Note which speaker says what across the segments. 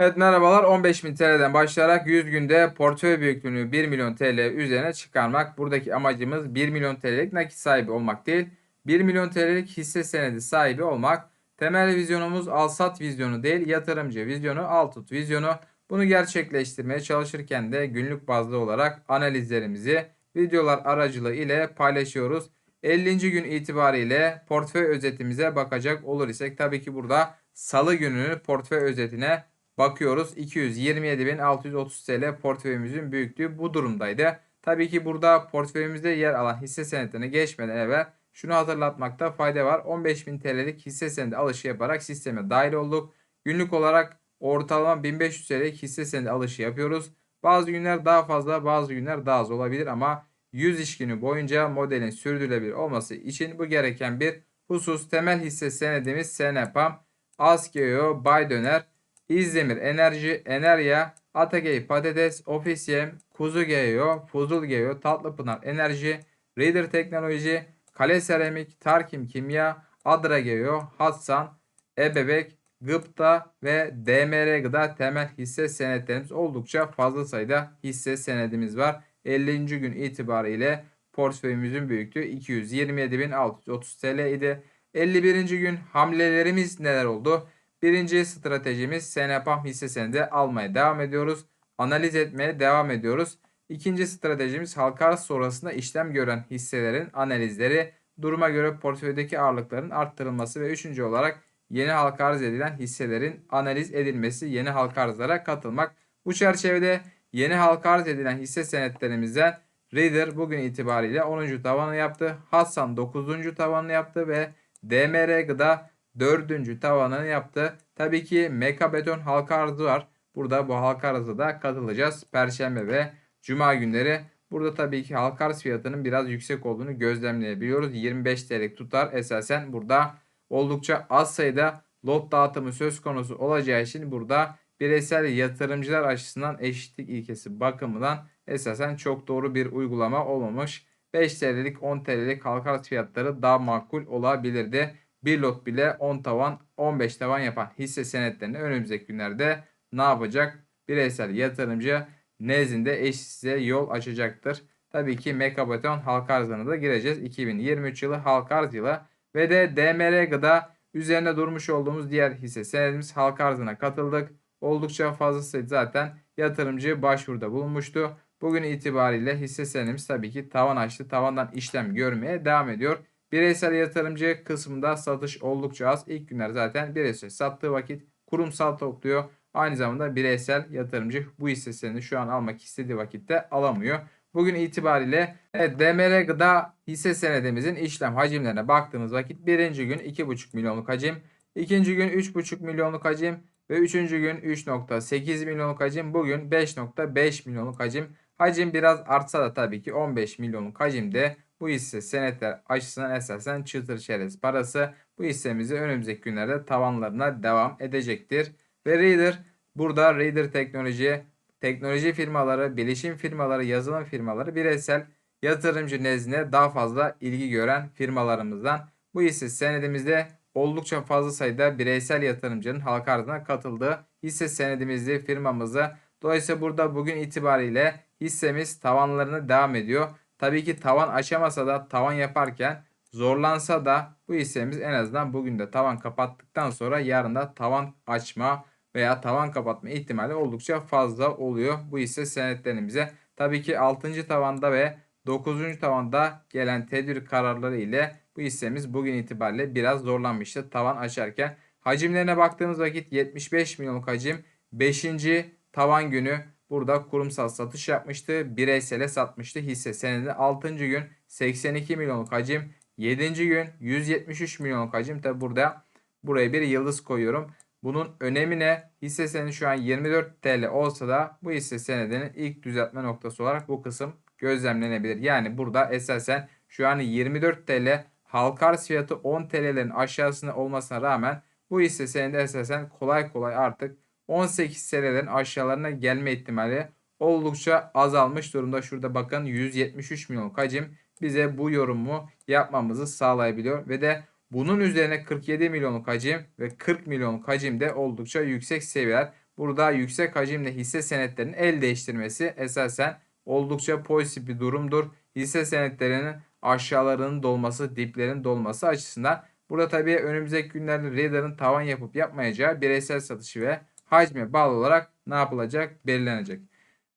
Speaker 1: Evet merhabalar 15.000 TL'den başlayarak 100 günde portföy büyüklüğünü 1 milyon TL üzerine çıkarmak. Buradaki amacımız 1 milyon TL'lik nakit sahibi olmak değil. 1 milyon TL'lik hisse senedi sahibi olmak. Temel vizyonumuz al-sat vizyonu değil yatırımcı vizyonu al-tut vizyonu. Bunu gerçekleştirmeye çalışırken de günlük bazlı olarak analizlerimizi videolar aracılığı ile paylaşıyoruz. 50. gün itibariyle portföy özetimize bakacak olur isek tabii ki burada salı gününün portföy özetine bakıyoruz. 227.630 TL portföyümüzün büyüklüğü bu durumdaydı. Tabii ki burada portföyümüzde yer alan hisse senetlerini geçmeden evvel şunu hatırlatmakta fayda var. 15.000 TL'lik hisse senedi alışı yaparak sisteme dahil olduk. Günlük olarak ortalama 1500 TL'lik hisse senedi alışı yapıyoruz. Bazı günler daha fazla bazı günler daha az olabilir ama 100 iş günü boyunca modelin sürdürülebilir olması için bu gereken bir husus. Temel hisse senedimiz SNPAM, Askeo, Bay Döner, İzdemir Enerji, Enerya, Atagey Patates, Ofisiyem, Kuzu Geo, Fuzul Geo, Tatlıpınar Enerji, Reader Teknoloji, Kale Seramik, Tarkim Kimya, Adra Geo, Hatsan, Ebebek, Gıpta ve DMR Gıda temel hisse senetlerimiz oldukça fazla sayıda hisse senedimiz var. 50. gün itibariyle portföyümüzün büyüklüğü 227.630 TL idi. 51. gün hamlelerimiz neler oldu? Birinci stratejimiz SNPAM hisse senedi almaya devam ediyoruz. Analiz etmeye devam ediyoruz. İkinci stratejimiz halka sonrasında işlem gören hisselerin analizleri, duruma göre portföydeki ağırlıkların arttırılması ve üçüncü olarak yeni halka arz edilen hisselerin analiz edilmesi, yeni halka arzlara katılmak. Bu çerçevede yeni halka arz edilen hisse senetlerimizden Reader bugün itibariyle 10. tavanı yaptı. Hassan 9. tavanı yaptı ve DMR Gıda dördüncü tavanını yaptı. Tabii ki Meka Beton halka arzı var. Burada bu halka arzı da katılacağız. Perşembe ve Cuma günleri. Burada tabii ki halka arz fiyatının biraz yüksek olduğunu gözlemleyebiliyoruz. 25 TL'lik tutar esasen burada oldukça az sayıda lot dağıtımı söz konusu olacağı için burada bireysel yatırımcılar açısından eşitlik ilkesi bakımından esasen çok doğru bir uygulama olmamış. 5 TL'lik 10 TL'lik halka arz fiyatları daha makul olabilirdi bir lot bile 10 tavan 15 tavan yapan hisse senetlerini önümüzdeki günlerde ne yapacak? Bireysel yatırımcı nezdinde eş size yol açacaktır. Tabii ki Mekabeton halka arzına da gireceğiz. 2023 yılı halka arz yılı ve de DMR gıda üzerinde durmuş olduğumuz diğer hisse senedimiz halka arzına katıldık. Oldukça fazlası zaten yatırımcı başvuruda bulunmuştu. Bugün itibariyle hisse senedimiz tabii ki tavan açtı. Tavandan işlem görmeye devam ediyor. Bireysel yatırımcı kısmında satış oldukça az. İlk günler zaten bireysel sattığı vakit kurumsal topluyor. Aynı zamanda bireysel yatırımcı bu hissesini şu an almak istediği vakitte alamıyor. Bugün itibariyle evet, DMR Gıda hisse senedimizin işlem hacimlerine baktığımız vakit birinci gün 2,5 milyonluk hacim, ikinci gün 3,5 milyonluk hacim ve üçüncü gün 3,8 milyonluk hacim, bugün 5,5 milyonluk hacim. Hacim biraz artsa da tabii ki 15 milyonluk hacimde bu hisse senetler açısından esasen çıtır çerez parası. Bu hissemizi önümüzdeki günlerde tavanlarına devam edecektir. Ve Reader burada Reader teknoloji, teknoloji firmaları, bilişim firmaları, yazılım firmaları bireysel yatırımcı nezdinde daha fazla ilgi gören firmalarımızdan. Bu hisse senedimizde oldukça fazla sayıda bireysel yatırımcının halka arzına katıldığı hisse senedimizde firmamızı. Dolayısıyla burada bugün itibariyle hissemiz tavanlarını devam ediyor. Tabii ki tavan aşamasa da tavan yaparken zorlansa da bu hissemiz en azından bugün de tavan kapattıktan sonra yarın da tavan açma veya tavan kapatma ihtimali oldukça fazla oluyor bu hisse senetlerimize. Tabii ki 6. tavanda ve 9. tavanda gelen tedbir kararları ile bu hissemiz bugün itibariyle biraz zorlanmıştı tavan açarken. Hacimlerine baktığımız vakit 75 milyonluk hacim 5. tavan günü Burada kurumsal satış yapmıştı. Bireysele satmıştı hisse senedi. 6. gün 82 milyonluk hacim. 7. gün 173 milyonluk hacim. Tabi burada buraya bir yıldız koyuyorum. Bunun önemi ne? Hisse senedi şu an 24 TL olsa da bu hisse senedinin ilk düzeltme noktası olarak bu kısım gözlemlenebilir. Yani burada esasen şu an 24 TL halka arz fiyatı 10 TL'lerin aşağısında olmasına rağmen bu hisse senedi esasen kolay kolay artık 18 senelerin aşağılarına gelme ihtimali oldukça azalmış durumda. Şurada bakın 173 milyon hacim bize bu yorumu yapmamızı sağlayabiliyor. Ve de bunun üzerine 47 milyonluk hacim ve 40 milyonluk hacim de oldukça yüksek seviyeler. burada yüksek hacimli hisse senetlerinin el değiştirmesi esasen oldukça pozitif bir durumdur. Hisse senetlerinin aşağılarının dolması, diplerin dolması açısından burada tabii önümüzdeki günlerde Reader'ın tavan yapıp yapmayacağı bireysel satışı ve hacme bağlı olarak ne yapılacak belirlenecek.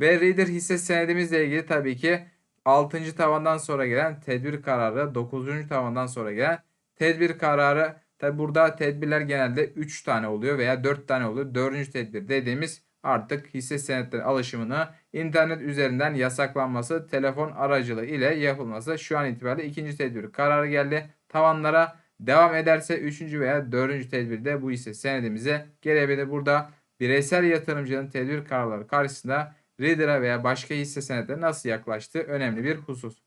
Speaker 1: Ve Reader hisse senedimizle ilgili tabii ki 6. tavandan sonra gelen tedbir kararı, 9. tavandan sonra gelen tedbir kararı tabi burada tedbirler genelde 3 tane oluyor veya 4 tane oluyor. 4. tedbir dediğimiz artık hisse senetleri alışımını internet üzerinden yasaklanması, telefon aracılığı ile yapılması şu an itibariyle ikinci tedbir kararı geldi. Tavanlara devam ederse 3. veya 4. tedbirde bu hisse senedimize gelebilir. Burada bireysel yatırımcının tedbir kararları karşısında Reader'a veya başka hisse senetlerine nasıl yaklaştığı önemli bir husus.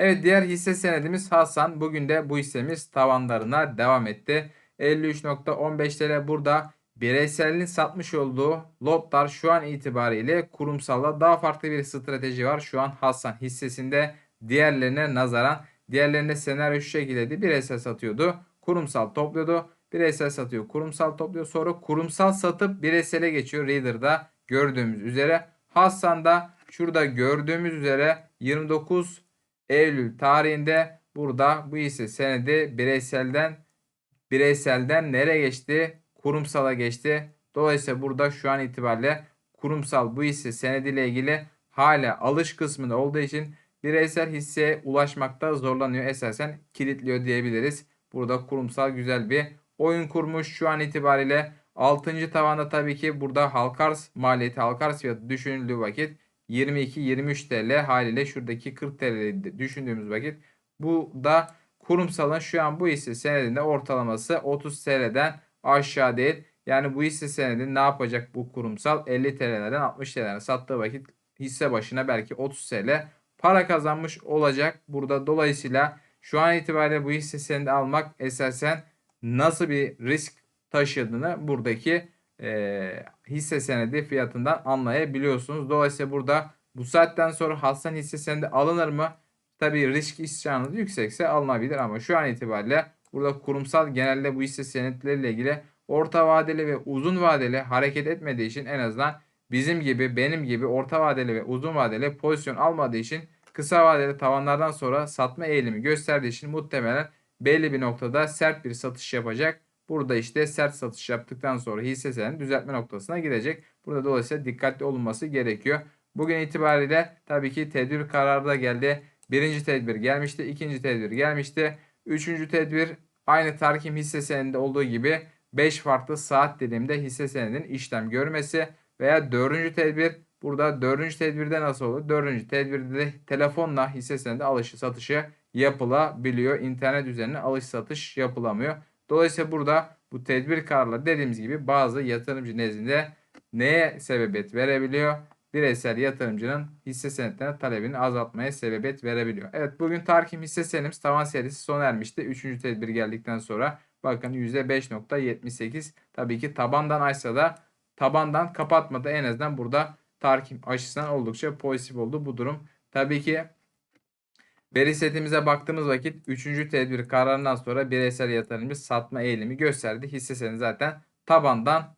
Speaker 1: Evet diğer hisse senedimiz Hasan. Bugün de bu hissemiz tavanlarına devam etti. 53.15 TL burada bireyselin satmış olduğu lotlar şu an itibariyle kurumsalla daha farklı bir strateji var. Şu an Hasan hissesinde diğerlerine nazaran diğerlerinde senaryo şu şekildeydi. Bireysel satıyordu. Kurumsal topluyordu. Bireysel satıyor. Kurumsal topluyor. Sonra kurumsal satıp bireysele geçiyor. Reader'da gördüğümüz üzere. Hasan'da şurada gördüğümüz üzere 29 Eylül tarihinde burada bu hisse senedi bireyselden bireyselden nereye geçti? Kurumsala geçti. Dolayısıyla burada şu an itibariyle kurumsal bu hisse senediyle ilgili hala alış kısmında olduğu için bireysel hisseye ulaşmakta zorlanıyor. Esasen kilitliyor diyebiliriz. Burada kurumsal güzel bir oyun kurmuş. Şu an itibariyle 6. tavanda tabii ki burada halka arz maliyeti halka arz fiyatı düşünüldüğü vakit 22-23 TL haliyle şuradaki 40 TL düşündüğümüz vakit bu da kurumsalın şu an bu hisse senedinde ortalaması 30 TL'den aşağı değil. Yani bu hisse senedi ne yapacak bu kurumsal 50 TL'lerden 60 TL'den sattığı vakit hisse başına belki 30 TL para kazanmış olacak. Burada dolayısıyla şu an itibariyle bu hisse senedi almak esasen nasıl bir risk taşıdığını buradaki e, hisse senedi fiyatından anlayabiliyorsunuz. Dolayısıyla burada bu saatten sonra Hasan hisse senedi alınır mı? Tabii risk isyanınız yüksekse alınabilir ama şu an itibariyle burada kurumsal genelde bu hisse senetleriyle ilgili orta vadeli ve uzun vadeli hareket etmediği için en azından bizim gibi benim gibi orta vadeli ve uzun vadeli pozisyon almadığı için kısa vadeli tavanlardan sonra satma eğilimi gösterdiği için muhtemelen belli bir noktada sert bir satış yapacak. Burada işte sert satış yaptıktan sonra hisse senedi düzeltme noktasına gidecek. Burada dolayısıyla dikkatli olunması gerekiyor. Bugün itibariyle tabii ki tedbir kararı da geldi. Birinci tedbir gelmişti. ikinci tedbir gelmişti. Üçüncü tedbir aynı Tarkim hisse senedinde olduğu gibi 5 farklı saat dilimde hisse senedinin işlem görmesi veya dördüncü tedbir burada dördüncü tedbirde nasıl olur? Dördüncü tedbirde de telefonla hisse senedi alışı satışı yapılabiliyor. İnternet üzerine alış satış yapılamıyor. Dolayısıyla burada bu tedbir kararları dediğimiz gibi bazı yatırımcı nezdinde neye sebebiyet verebiliyor? Bireysel yatırımcının hisse senetlerine talebini azaltmaya sebebiyet verebiliyor. Evet bugün Tarkim hisse senedimiz tavan serisi sona ermişti. Üçüncü tedbir geldikten sonra bakın %5.78 tabii ki tabandan açsa da tabandan kapatmadı. En azından burada Tarkim açısından oldukça pozitif oldu bu durum. Tabii ki Veri setimize baktığımız vakit 3. tedbir kararından sonra bireysel yatırımcı satma eğilimi gösterdi. Hisse senedi zaten tabandan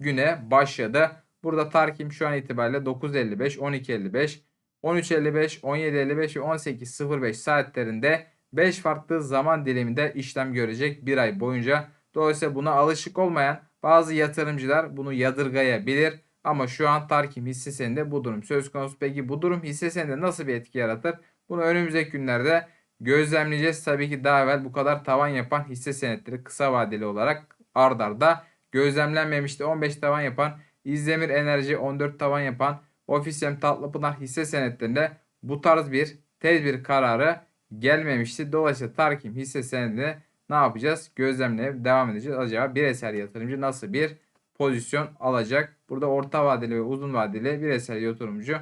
Speaker 1: güne başladı. Burada Tarkim şu an itibariyle 9.55, 12.55, 13.55, 17.55 ve 18.05 saatlerinde 5 farklı zaman diliminde işlem görecek bir ay boyunca. Dolayısıyla buna alışık olmayan bazı yatırımcılar bunu yadırgayabilir. Ama şu an Tarkim hisse senedinde bu durum söz konusu. Peki bu durum hisse senedinde nasıl bir etki yaratır? Bunu önümüzdeki günlerde gözlemleyeceğiz. Tabii ki daha evvel bu kadar tavan yapan hisse senetleri kısa vadeli olarak ard arda gözlemlenmemişti. 15 tavan yapan İzdemir Enerji 14 tavan yapan Ofisem Tatlıpınar hisse senetlerinde bu tarz bir tedbir kararı gelmemişti. Dolayısıyla Tarkim hisse senedinde ne yapacağız? Gözlemleye devam edeceğiz. Acaba bireysel yatırımcı nasıl bir pozisyon alacak? Burada orta vadeli ve uzun vadeli bireysel yatırımcı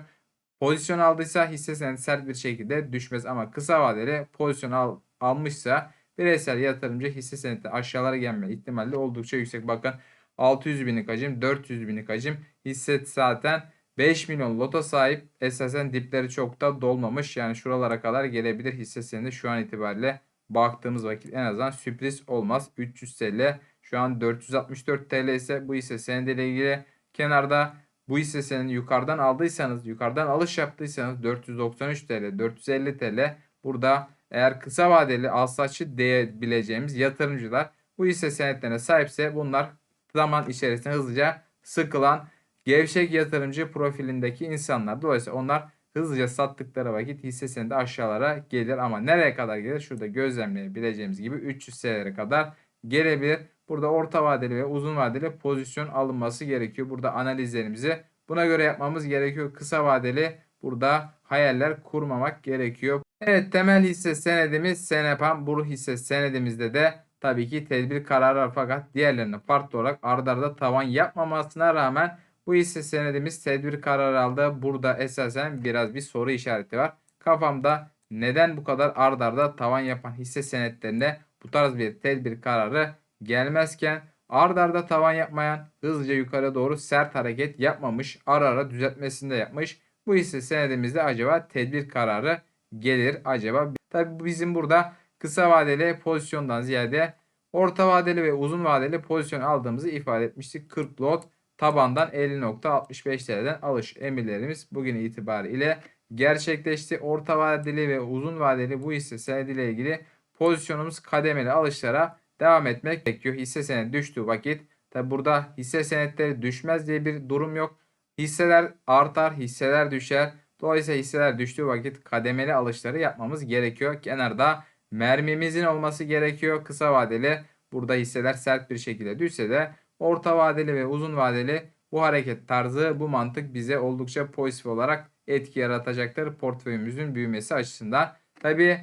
Speaker 1: pozisyon aldıysa hisse senedi sert bir şekilde düşmez ama kısa vadeli pozisyon al, almışsa bireysel yatırımcı hisse senedi aşağılara gelme ihtimali oldukça yüksek. Bakın 600 binlik hacim 400 binlik hacim hisse zaten 5 milyon loto sahip esasen dipleri çok da dolmamış. Yani şuralara kadar gelebilir hisse senedi şu an itibariyle baktığımız vakit en azından sürpriz olmaz. 300 TL şu an 464 TL ise bu hisse senediyle ilgili kenarda bu hisse senedi yukarıdan aldıysanız, yukarıdan alış yaptıysanız 493 TL, 450 TL burada eğer kısa vadeli alsatçı diyebileceğimiz yatırımcılar bu hisse senetlerine sahipse bunlar zaman içerisinde hızlıca sıkılan gevşek yatırımcı profilindeki insanlar. Dolayısıyla onlar hızlıca sattıkları vakit hisse senedi aşağılara gelir ama nereye kadar gelir? Şurada gözlemleyebileceğimiz gibi 300 TL'lere kadar gelebilir. Burada orta vadeli ve uzun vadeli pozisyon alınması gerekiyor. Burada analizlerimizi buna göre yapmamız gerekiyor. Kısa vadeli burada hayaller kurmamak gerekiyor. Evet temel hisse senedimiz Senepam. Bu hisse senedimizde de tabii ki tedbir kararı fakat diğerlerinin farklı olarak ardarda arda tavan yapmamasına rağmen bu hisse senedimiz tedbir kararı aldı. Burada esasen biraz bir soru işareti var. Kafamda neden bu kadar ardarda arda tavan yapan hisse senetlerinde bu tarz bir tedbir kararı gelmezken ardarda arda tavan yapmayan hızlıca yukarı doğru sert hareket yapmamış ara ara düzeltmesini yapmış. Bu hisse senedimizde acaba tedbir kararı gelir acaba? Tabi bizim burada kısa vadeli pozisyondan ziyade orta vadeli ve uzun vadeli pozisyon aldığımızı ifade etmiştik. 40 lot tabandan 50.65 TL'den alış emirlerimiz bugün itibariyle gerçekleşti. Orta vadeli ve uzun vadeli bu hisse senediyle ilgili pozisyonumuz kademeli alışlara devam etmek gerekiyor. Hisse senedi düştüğü vakit tabi burada hisse senetleri düşmez diye bir durum yok. Hisseler artar, hisseler düşer. Dolayısıyla hisseler düştüğü vakit kademeli alışları yapmamız gerekiyor. Kenarda mermimizin olması gerekiyor. Kısa vadeli burada hisseler sert bir şekilde düşse de orta vadeli ve uzun vadeli bu hareket tarzı, bu mantık bize oldukça pozitif olarak etki yaratacaktır portföyümüzün büyümesi açısından. Tabi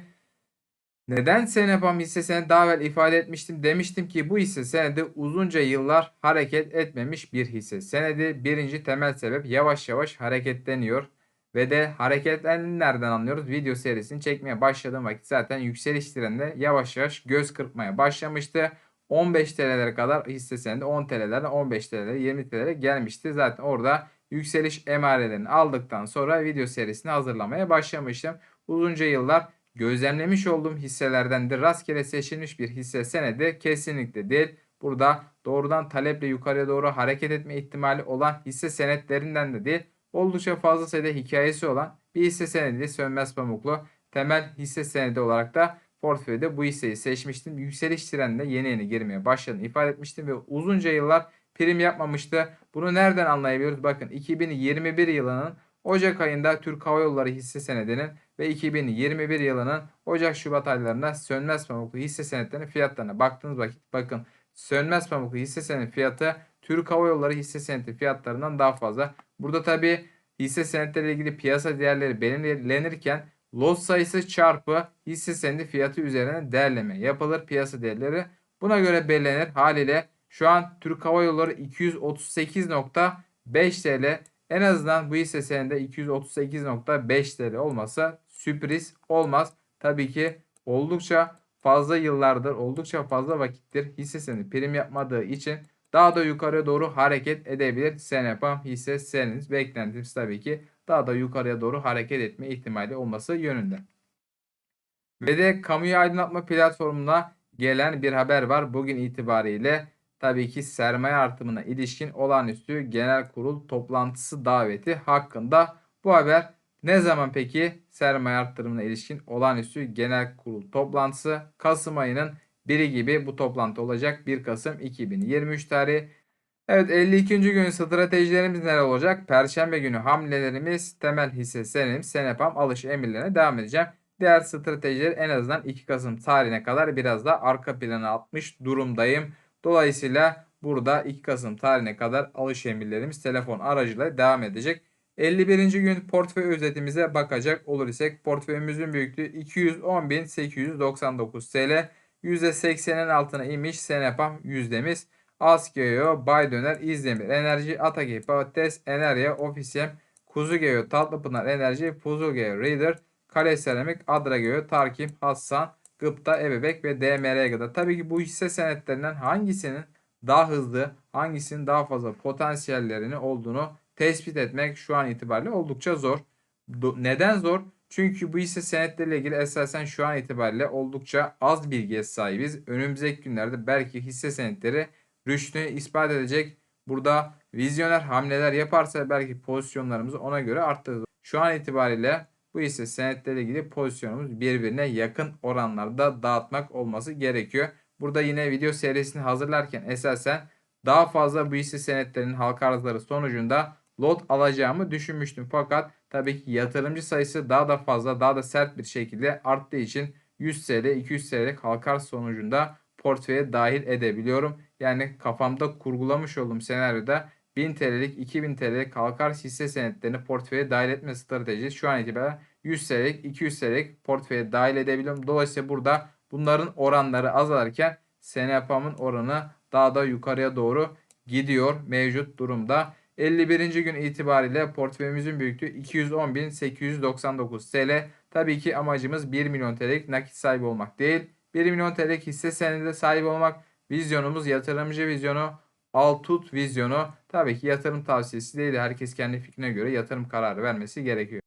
Speaker 1: neden Senepam hisse senedi daha evvel ifade etmiştim. Demiştim ki bu hisse senedi uzunca yıllar hareket etmemiş bir hisse senedi. Birinci temel sebep yavaş yavaş hareketleniyor. Ve de hareketlerini nereden anlıyoruz? Video serisini çekmeye başladığım vakit zaten yükseliş trendinde yavaş yavaş göz kırpmaya başlamıştı. 15 TL'lere kadar hisse senedi 10 TL'lerden 15 TL'lere 20 TL'lere gelmişti. Zaten orada yükseliş emarelerini aldıktan sonra video serisini hazırlamaya başlamıştım. Uzunca yıllar gözlemlemiş olduğum hisselerden de rastgele seçilmiş bir hisse senedi kesinlikle değil. Burada doğrudan taleple yukarıya doğru hareket etme ihtimali olan hisse senetlerinden de değil. Oldukça fazla sayıda hikayesi olan bir hisse senedi Sönmez Pamuklu temel hisse senedi olarak da portföyde bu hisseyi seçmiştim. Yükseliş trendine yeni yeni girmeye başladığını ifade etmiştim ve uzunca yıllar prim yapmamıştı. Bunu nereden anlayabiliyoruz? Bakın 2021 yılının Ocak ayında Türk Hava Yolları hisse senedinin ve 2021 yılının Ocak-Şubat aylarında sönmez pamuklu hisse senetlerinin fiyatlarına baktığınız vakit bakın sönmez pamuklu hisse senedi fiyatı Türk Hava Yolları hisse senedi fiyatlarından daha fazla. Burada tabi hisse senetleriyle ilgili piyasa değerleri belirlenirken lot sayısı çarpı hisse senedi fiyatı üzerine değerleme yapılır piyasa değerleri. Buna göre belirlenir haliyle şu an Türk Hava Yolları 238.5 TL en azından bu hisse senede 238.5 TL olmasa sürpriz olmaz. Tabii ki oldukça fazla yıllardır, oldukça fazla vakittir hisse senedi prim yapmadığı için daha da yukarıya doğru hareket edebilir. Senepam hisse seniniz beklentimiz tabii ki daha da yukarıya doğru hareket etme ihtimali olması yönünde. Ve de kamuya aydınlatma platformuna gelen bir haber var. Bugün itibariyle tabii ki sermaye artımına ilişkin olağanüstü genel kurul toplantısı daveti hakkında bu haber ne zaman peki sermaye artırımına ilişkin olağanüstü genel kurul toplantısı Kasım ayının biri gibi bu toplantı olacak 1 Kasım 2023 tarihi. Evet 52. gün stratejilerimiz neler olacak? Perşembe günü hamlelerimiz temel hisse senedimiz Senepam alış emirlerine devam edeceğim. Diğer stratejiler en azından 2 Kasım tarihine kadar biraz da arka plana atmış durumdayım. Dolayısıyla burada 2 Kasım tarihine kadar alış emirlerimiz telefon aracılığıyla devam edecek. 51. gün portföy özetimize bakacak olur isek portföyümüzün büyüklüğü 210.899 TL. %80'in altına inmiş Senepam yüzdemiz. Askeo, Baydöner, İzdemir, Enerji, Atagey, Patates, Enerya, Ofisiyem, Kuzugeo, Tatlıpınar Enerji, Fuzulgeo, Reader, Kale Seramik, Adrageo, Tarkim, Hassan, Gıpta, Ebebek ve DMRG'da. Tabii ki bu hisse senetlerinden hangisinin daha hızlı, hangisinin daha fazla potansiyellerini olduğunu tespit etmek şu an itibariyle oldukça zor. Neden zor? Çünkü bu hisse senetleriyle ilgili esasen şu an itibariyle oldukça az bilgiye sahibiz. Önümüzdeki günlerde belki hisse senetleri rüştünü ispat edecek. Burada vizyoner hamleler yaparsa belki pozisyonlarımızı ona göre arttırırız. Şu an itibariyle bu hisse senetleriyle ilgili pozisyonumuz birbirine yakın oranlarda dağıtmak olması gerekiyor. Burada yine video serisini hazırlarken esasen daha fazla bu hisse senetlerinin halka arzları sonucunda lot alacağımı düşünmüştüm. Fakat tabii ki yatırımcı sayısı daha da fazla daha da sert bir şekilde arttığı için 100 TL 200 TL halka arz sonucunda portföye dahil edebiliyorum. Yani kafamda kurgulamış olduğum senaryoda 1000 TL'lik 2000 TL'lik halka arz hisse senetlerini portföye dahil etme stratejisi şu an itibariyle 100 TL'lik 200 TL'lik portföye dahil edebiliyorum. Dolayısıyla burada bunların oranları azalırken SNP'min oranı daha da yukarıya doğru gidiyor mevcut durumda. 51. gün itibariyle portföyümüzün büyüklüğü 210.899 TL. Tabii ki amacımız 1 milyon TL'lik nakit sahibi olmak değil. 1 milyon TL'lik hisse senedi sahibi olmak. Vizyonumuz yatırımcı vizyonu, Altut vizyonu. Tabii ki yatırım tavsiyesi değil. Herkes kendi fikrine göre yatırım kararı vermesi gerekiyor.